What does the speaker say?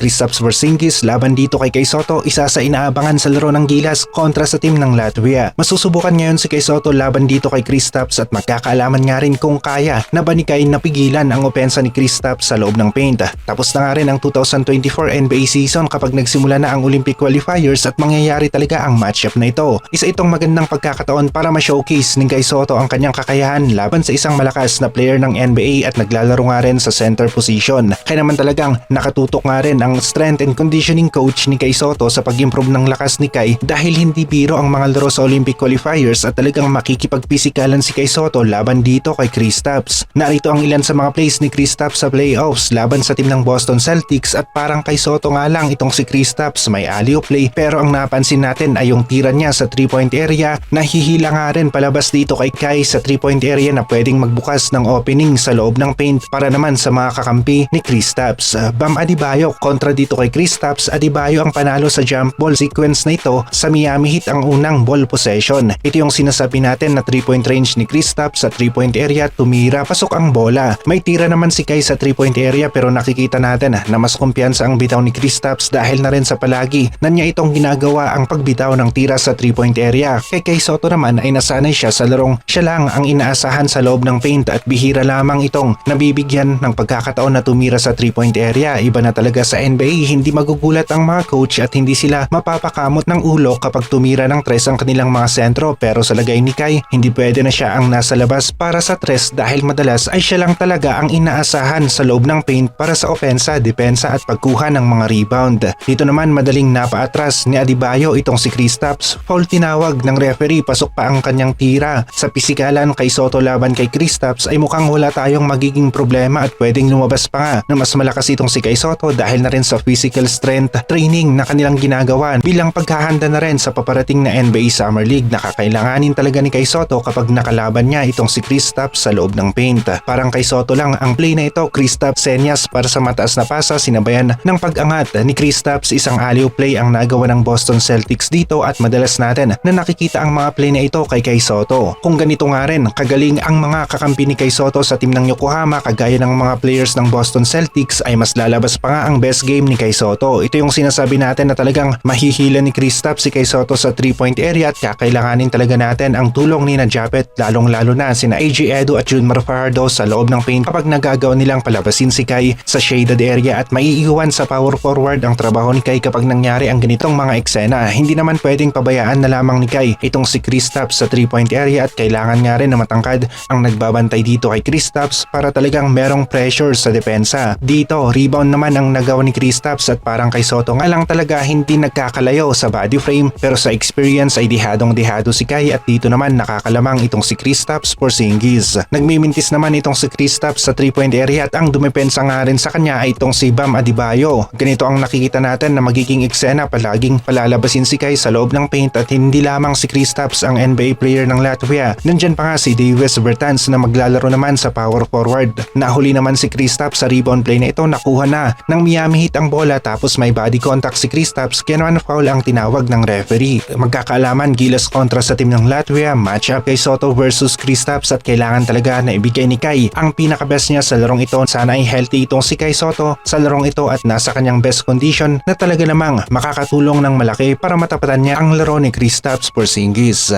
Kristaps Porzingis laban dito kay Kay Soto isa sa inaabangan sa laro ng Gilas kontra sa team ng Latvia. Masusubukan ngayon si Kay Soto laban dito kay Kristaps at magkakaalaman nga rin kung kaya na ba ni Kay napigilan ang opensa ni Kristaps sa loob ng paint. Tapos na nga rin ang 2024 NBA season kapag nagsimula na ang Olympic qualifiers at mangyayari talaga ang matchup na ito. Isa itong magandang pagkakataon para ma-showcase ni Kay Soto ang kanyang kakayahan laban sa isang malakas na player ng NBA at naglalaro nga rin sa center position. Kaya naman talagang nakatutok nga rin ang strength and conditioning coach ni Kay Soto sa pag-improve ng lakas ni Kay dahil hindi biro ang mga laro sa Olympic qualifiers at talagang makikipagpisikalan si Kay Soto laban dito kay Kristaps. Narito ang ilan sa mga plays ni Kristaps sa playoffs laban sa team ng Boston Celtics at parang kay Soto nga lang itong si Kristaps may alley play pero ang napansin natin ay yung tira niya sa 3-point area nahihila nga rin palabas dito kay Kai sa 3-point area na pwedeng magbukas ng opening sa loob ng paint para naman sa mga kakampi ni Kristaps. Bam Adebayo kontra dito kay Kristaps Adebayo ang panalo sa jump ball sequence na ito sa Miami Heat ang unang ball possession. Ito yung sinasabi natin na 3-point range ni Kristaps sa 3-point area tumira pasok ang bola. May tira naman si Kai sa 3-point area pero nakikita natin na mas kumpiyansa ang bitaw ni Kristaps dahil na rin sa palagi na niya itong ginagawa ang pagbitaw ng tira sa 3-point area. Kay Kai Soto naman ay nasanay siya sa larong siya lang ang inaasahan sa loob ng paint at bihira lamang itong nabibigyan ng pagkakataon na tumira sa 3-point area. Iba na talaga sa NBA, hindi magugulat ang mga coach at hindi sila mapapakamot ng ulo kapag tumira ng tres ang kanilang mga sentro pero sa lagay ni Kai, hindi pwede na siya ang nasa labas para sa tres dahil madalas ay siya lang talaga ang inaasahan sa loob ng paint para sa opensa, depensa at pagkuha ng mga rebound. Dito naman madaling napaatras ni Adibayo itong si Kristaps. Foul tinawag ng referee pasok pa ang kanyang tira. Sa pisikalan kay Soto laban kay Kristaps ay mukhang wala tayong magiging problema at pwedeng lumabas pa nga na mas malakas itong si Kay Soto dahil na rin sa physical strength training na kanilang ginagawa bilang paghahanda na rin sa paparating na NBA Summer League na kakailanganin talaga ni Kay Soto kapag nakalaban niya itong si Kristaps sa loob ng paint. Parang kay Soto lang ang play na ito Kristaps Senyas para sa mataas na pasa sinabayan ng pag-angat ni Kristaps isang alley play ang nagawa ng Boston Celtics dito at madalas natin na nakikita ang mga play na ito kay Kay Soto. Kung ganito nga rin kagaling ang mga kakampi ni Kay Soto sa team ng Yokohama kagaya ng mga players ng Boston Celtics ay mas lalabas pa nga ang best game ni Kay Soto. Ito yung sinasabi natin na talagang mahihila ni Kristaps si Kay Soto sa 3-point area at kakailanganin talaga natin ang tulong ni na Japet lalong lalo na sina AJ Edo at Junmar Fajardo sa loob ng paint kapag nagagawa nilang palabasin si Kai sa shaded area at maiiwan sa power forward ang trabaho ni Kai kapag nangyari ang ganitong mga eksena. Hindi naman pwedeng pabayaan na lamang ni Kai itong si Kristaps sa 3-point area at kailangan nga rin na matangkad ang nagbabantay dito kay Kristaps para talagang merong pressure sa depensa. Dito, rebound naman ang nagawa ni Kristaps at parang kay Soto nga lang talaga hindi nagkakalayo sa body frame pero sa experience ay dihadong dihado si Kai at dito naman nakakalamang itong si Kristaps Porzingis. Nagmimintis naman itong si Kristaps sa 3-point area at ang dumepensa nga rin sa kanya ay itong si Bam Adebayo. Ganito ang nakikita natin na magiging eksena palaging palalabasin si Kai sa loob ng paint at hindi lamang si Kristaps ang NBA player ng Latvia. Nandyan pa nga si Davis Bertans na maglalaro naman sa power forward. Nahuli naman si Kristaps sa rebound play na ito nakuha na ng Miami Heat ang bola tapos may body contact si Kristaps kaya naman foul ang tinawag ng referee. Magkakaalaman Gilas kontra sa team ng Latvia, matchup kay Soto versus Kristaps at kailangan talaga na ibigay ni Kai ang pinakabest niya sa larong ito. Sana ay healthy itong si Kai Soto sa larong ito at nasa kanyang best condition na talaga namang makakatulong ng malaki para matapatan niya ang laro ni Kristaps Porzingis.